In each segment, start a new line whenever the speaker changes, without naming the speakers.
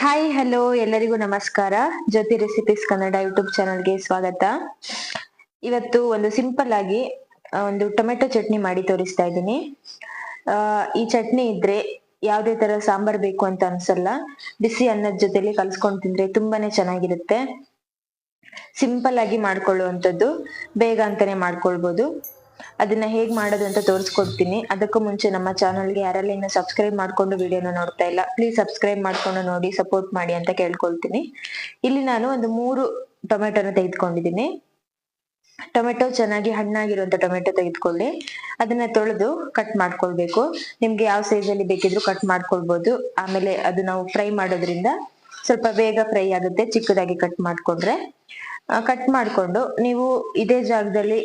Hi hello ಎಲ್ಲರಿಗೂ ನಮಸ್ಕಾರ. ಜ್ಯೋತಿ recipes Kannada YouTube ಚಾನಲ್ಗೆ ಸ್ವಾಗತ. ಇವತ್ತು ಒಂದು ಸಿಂಪಲ್ ಆಗಿ ಒಂದು ಟೊಮೆಟೊ ಚಟ್ನಿ ಮಾಡಿ ತೋರಿಸ್ತಾ ಇದ್ದೀನಿ. ಈ ಚಟ್ನಿ ಇದ್ರೆ ಯಾವುದೇ ತರ ಸಾಂಬಾರ್ ಬೇಕು ಅಂತ ಅನ್ಸಲ್ಲ. ಬಿಸಿ ಅನ್ನದ ಜೊತೆಲಿ ಕಲ್ಸ್ಕೊಂಡು ತಿಂದ್ರೆ ತುಂಬಾನೇ ಚೆನ್ನಾಗಿರುತ್ತೆ. ಸಿಂಪಲ್ ಆಗಿ ಮಾಡ್ಕೊಳ್ಳುವಂಥದ್ದು. ಬೇಗ ಅಂತಾನೆ ಮಾಡ್ಕೊಳ್ಬೋದು. ಅದನ್ನ ಹೇಗ್ ಮಾಡೋದು ಅಂತ ತೋರಿಸ್ಕೊಡ್ತೀನಿ. ಅದಕ್ಕೂ ಮುಂಚೆ ನಮ್ಮ ಚಾನಲ್ಗೆ ಯಾರೆಲ್ಲ ಇನ್ನು ಸಬ್ಸ್ಕ್ರೈಬ್ ಮಾಡ್ಕೊಂಡು ವಿಡಿಯೋನ ನೋಡ್ತಾ ಇಲ್ಲ ಪ್ಲೀಸ್ ಸಬ್ಸ್ಕ್ರೈಬ್ ಮಾಡ್ಕೊಂಡು ನೋಡಿ ಸಪೋರ್ಟ್ ಮಾಡಿ ಅಂತ ಕೇಳ್ಕೊಳ್ತೀನಿ. ಇಲ್ಲಿ ನಾನು ಒಂದು ಮೂರು ಟೊಮೆಟೊನ ತೆಗೆದುಕೊಂಡಿದ್ದೀನಿ. ಟೊಮೆಟೊ ಚೆನ್ನಾಗಿ ಹಣ್ಣಾಗಿರುವಂತ ಟೊಮೆಟೊ ತೆಗೆದುಕೊಳ್ಳಿ. ಅದನ್ನ ತೊಳೆದು ಕಟ್ ಮಾಡ್ಕೊಳ್ಬೇಕು. ನಿಮ್ಗೆ ಯಾವ ಸೈಜ್ ಅಲ್ಲಿ ಬೇಕಿದ್ರು ಕಟ್ ಮಾಡ್ಕೊಳ್ಬಹುದು ಆಮೇಲೆ ಅದು ನಾವು ಫ್ರೈ ಮಾಡೋದ್ರಿಂದ ಸ್ವಲ್ಪ ಬೇಗ ಫ್ರೈ ಆಗುತ್ತೆ, ಚಿಕ್ಕದಾಗಿ ಕಟ್ ಮಾಡ್ಕೊಂಡ್ರೆ. ಕಟ್ ಮಾಡ್ಕೊಂಡು ನೀವು ಇದೇ ಜಾಗದಲ್ಲಿ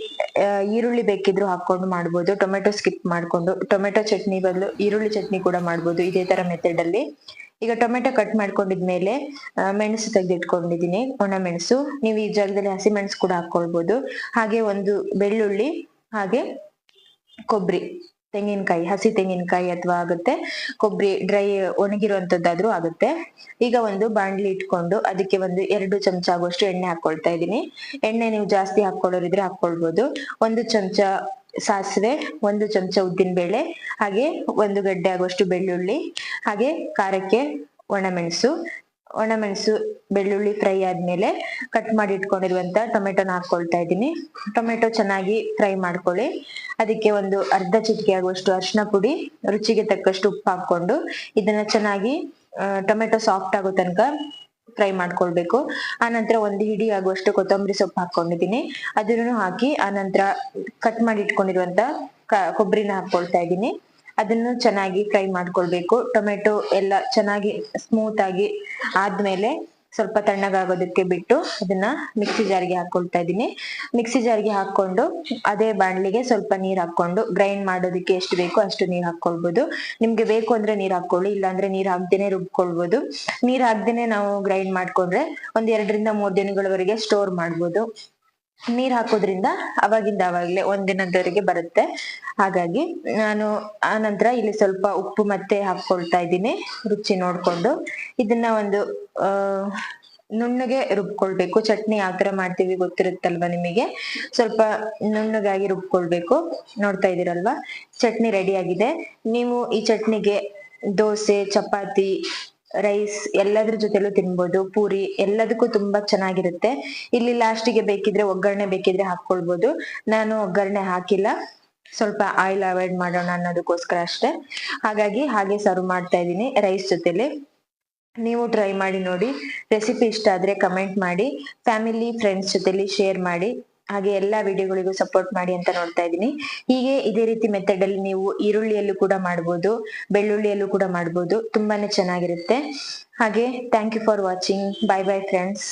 ಈರುಳ್ಳಿ ಬೇಕಿದ್ರು ಹಾಕೊಂಡು ಮಾಡ್ಬೋದು. ಟೊಮೆಟೊ ಸ್ಕಿಪ್ ಮಾಡ್ಕೊಂಡು, ಟೊಮೆಟೊ ಚಟ್ನಿ ಬದಲು ಈರುಳ್ಳಿ ಚಟ್ನಿ ಕೂಡ ಮಾಡ್ಬೋದು ಇದೇ ತರ ಮೆಥಡ್ ಅಲ್ಲಿ. ಈಗ ಟೊಮೆಟೊ ಕಟ್ ಮಾಡ್ಕೊಂಡಿದ್ಮೇಲೆ ಮೆಣಸು ತೆಗೆದಿಟ್ಕೊಂಡಿದೀನಿ ಒಣ ಮೆಣಸು. ನೀವು ಈ ಜಾಗದಲ್ಲಿ ಹಸಿ ಮೆಣಸು ಕೂಡ ಹಾಕೊಳ್ಬೋದು ಹಾಗೆ ಒಂದು ಬೆಳ್ಳುಳ್ಳಿ, ಹಾಗೆ ಕೊಬ್ಬರಿ ತೆಂಗಿನಕಾಯಿ, ಹಸಿ ತೆಂಗಿನಕಾಯಿ ಅಥವಾ ಆಗುತ್ತೆ, ಕೊಬ್ಬರಿ ಡ್ರೈ ಒಣಗಿರುವಂತದ್ದಾದ್ರೂ ಆಗುತ್ತೆ. ಈಗ ಒಂದು ಬಾಂಡ್ಲಿ ಇಟ್ಕೊಂಡು ಅದಕ್ಕೆ ಒಂದು ಎರಡು ಚಮಚ ಆಗುವಷ್ಟು ಎಣ್ಣೆ ಹಾಕೊಳ್ತಾ ಇದ್ದೀನಿ. ಎಣ್ಣೆ ನೀವು ಜಾಸ್ತಿ ಹಾಕೊಳ್ಳೋರಿದ್ರೆ ಹಾಕೊಳ್ಬಹುದು ಒಂದು ಚಮಚ ಸಾಸಿವೆ, ಒಂದು ಚಮಚ ಉದ್ದಿನ ಬೇಳೆ ಹಾಗೆ ಒಂದು ಗಡ್ಡೆ ಆಗುವಷ್ಟು ಬೆಳ್ಳುಳ್ಳಿ, ಹಾಗೆ ಖಾರಕ್ಕೆ ಒಣಮೆಣಸು. ಒಣಮೆಣಸು, ಬೆಳ್ಳುಳ್ಳಿ ಫ್ರೈ ಆದ್ಮೇಲೆ ಕಟ್ ಮಾಡಿ ಇಟ್ಕೊಂಡಿರುವಂತ ಟೊಮೆಟೊನ ಹಾಕೊಳ್ತಾ ಇದ್ದೀನಿ. ಟೊಮೆಟೊ ಚೆನ್ನಾಗಿ ಫ್ರೈ ಮಾಡ್ಕೊಳ್ಳಿ. ಅದಕ್ಕೆ ಒಂದು ಅರ್ಧ ಚಿಟಿಕೆ ಆಗುವಷ್ಟು ಅರಿಶಿನ ಪುಡಿ, ರುಚಿಗೆ ತಕ್ಕಷ್ಟು ಉಪ್ಪು ಹಾಕೊಂಡು ಇದನ್ನ ಚೆನ್ನಾಗಿ ಟೊಮೆಟೊ ಸಾಫ್ಟ್ ಆಗೋ ತನಕ ಫ್ರೈ ಮಾಡ್ಕೊಳ್ಬೇಕು. ಆನಂತರ ಒಂದು ಹಿಡಿ ಆಗುವಷ್ಟು ಕೊತ್ತಂಬರಿ ಸೊಪ್ಪು ಹಾಕೊಂಡಿದ್ದೀನಿ. ಅದನ್ನು ಹಾಕಿ ಆನಂತರ ಕಟ್ ಮಾಡಿ ಇಟ್ಕೊಂಡಿರುವಂತ ಕೊಬ್ಬರಿನ ಹಾಕೊಳ್ತಾ ಇದ್ದೀನಿ. ಅದನ್ನು ಚೆನ್ನಾಗಿ ಫ್ರೈ ಮಾಡ್ಕೊಳ್ಬೇಕು. ಟೊಮೆಟೊ ಎಲ್ಲ ಚೆನ್ನಾಗಿ ಸ್ಮೂತ್ ಆಗಿ ಆದ್ಮೇಲೆ ಸ್ವಲ್ಪ ತಣ್ಣಗಾಗೋದಕ್ಕೆ ಬಿಟ್ಟು ಅದನ್ನ ಮಿಕ್ಸಿ ಜಾರ್ಗೆ ಹಾಕೊಳ್ತಾ ಇದ್ದೀನಿ. ಮಿಕ್ಸಿ ಜಾರ್ಗೆ ಹಾಕೊಂಡು ಅದೇ ಬಾಣಲಿಗೆ ಸ್ವಲ್ಪ ನೀರ್ ಹಾಕೊಂಡು ಗ್ರೈಂಡ್ ಮಾಡೋದಕ್ಕೆ ಎಷ್ಟು ಬೇಕೋ ಅಷ್ಟು ನೀರ್ ಹಾಕೊಳ್ಬೋದು ನಿಮ್ಗೆ ಬೇಕು ಅಂದ್ರೆ ನೀರ್ ಹಾಕೊಳ್ಳಿ ಇಲ್ಲಾಂದ್ರೆ ನೀರ್ ಹಾಕ್ದೇನೆ ರುಬ್ಕೊಳ್ಬೋದು. ನೀರ್ ಹಾಕ್ದೇನೆ ನಾವು ಗ್ರೈಂಡ್ ಮಾಡ್ಕೊಂಡ್ರೆ ಒಂದ್ ಎರಡರಿಂದ ಮೂರ್ ದಿನಗಳವರೆಗೆ ಸ್ಟೋರ್ ಮಾಡ್ಬೋದು. ನೀರ್ ಹಾಕೋದ್ರಿಂದ ಅವಾಗಿಂದ ಅವಾಗ್ಲೇ ಒಂದಿನದವರೆಗೆ ಬರುತ್ತೆ. ಹಾಗಾಗಿ ನಾನು ಆ ನಂತರ ಇಲ್ಲಿ ಸ್ವಲ್ಪ ಉಪ್ಪು ಮತ್ತೆ ಹಾಕೊಳ್ತಾ ಇದ್ದೀನಿ, ರುಚಿ ನೋಡ್ಕೊಂಡು. ಇದನ್ನ ಒಂದು ನುಣ್ಣಗೆ ರುಬ್ಕೊಳ್ಬೇಕು. ಚಟ್ನಿ ಯಾವ ತರ ಮಾಡ್ತೀವಿ ಗೊತ್ತಿರುತ್ತಲ್ವಾ ನಿಮಗೆ? ಸ್ವಲ್ಪ ನುಣ್ಣಗಾಗಿ ರುಬ್ಕೊಳ್ಬೇಕು. ನೋಡ್ತಾ ಇದೀರಲ್ವಾ ಚಟ್ನಿ ರೆಡಿ ಆಗಿದೆ. ನೀವು ಈ ಚಟ್ನಿಗೆ ದೋಸೆ, ಚಪಾತಿ ರೈಸ್ ಎಲ್ಲದ್ರ ಜೊತೆಲೂ ತಿನ್ಬೋದು, ಪೂರಿ ಎಲ್ಲದಕ್ಕೂ ತುಂಬಾ ಚೆನ್ನಾಗಿರುತ್ತೆ. ಇಲ್ಲಿ ಲಾಸ್ಟಿಗೆ ಬೇಕಿದ್ರೆ ಒಗ್ಗರಣೆ ಬೇಕಿದ್ರೆ ಹಾಕೊಳ್ಬೋದು ನಾನು ಒಗ್ಗರಣೆ ಹಾಕಿಲ್ಲ. ಸ್ವಲ್ಪ ಆಯಿಲ್ ಅವಾಯ್ಡ್ ಮಾಡೋಣ ಅನ್ನೋದಕ್ಕೋಸ್ಕರ ಅಷ್ಟೇ. ಹಾಗಾಗಿ ಹಾಗೆ ಸರ್ವ್ ಮಾಡ್ತಾ ಇದ್ದೀನಿ ರೈಸ್ ಜೊತೆಲಿ. ನೀವು ಟ್ರೈ ಮಾಡಿ ನೋಡಿ. ರೆಸಿಪಿ ಇಷ್ಟ ಆದ್ರೆ ಕಮೆಂಟ್ ಮಾಡಿ. ಫ್ಯಾಮಿಲಿ ಫ್ರೆಂಡ್ಸ್ ಜೊತೆಲಿ ಶೇರ್ ಮಾಡಿ. ಹಾಗೆ ಎಲ್ಲಾ ವಿಡಿಯೋಗಳಿಗೂ ಸಪೋರ್ಟ್ ಮಾಡಿ ಅಂತ ನೋಡ್ತಾ ಇದ್ದೀನಿ. ಹೀಗೆ ಇದೇ ರೀತಿ ಮೆಥಡ್ ಅಲ್ಲಿ ನೀವು ಈರುಳ್ಳಿಯಲ್ಲೂ ಕೂಡ ಮಾಡ್ಬೋದು, ಬೆಳ್ಳುಳ್ಳಿಯಲ್ಲೂ ಕೂಡ ಮಾಡ್ಬೋದು. ತುಂಬಾನೇ ಚೆನ್ನಾಗಿರುತ್ತೆ. ಹಾಗೆ thank you for watching bye bye friends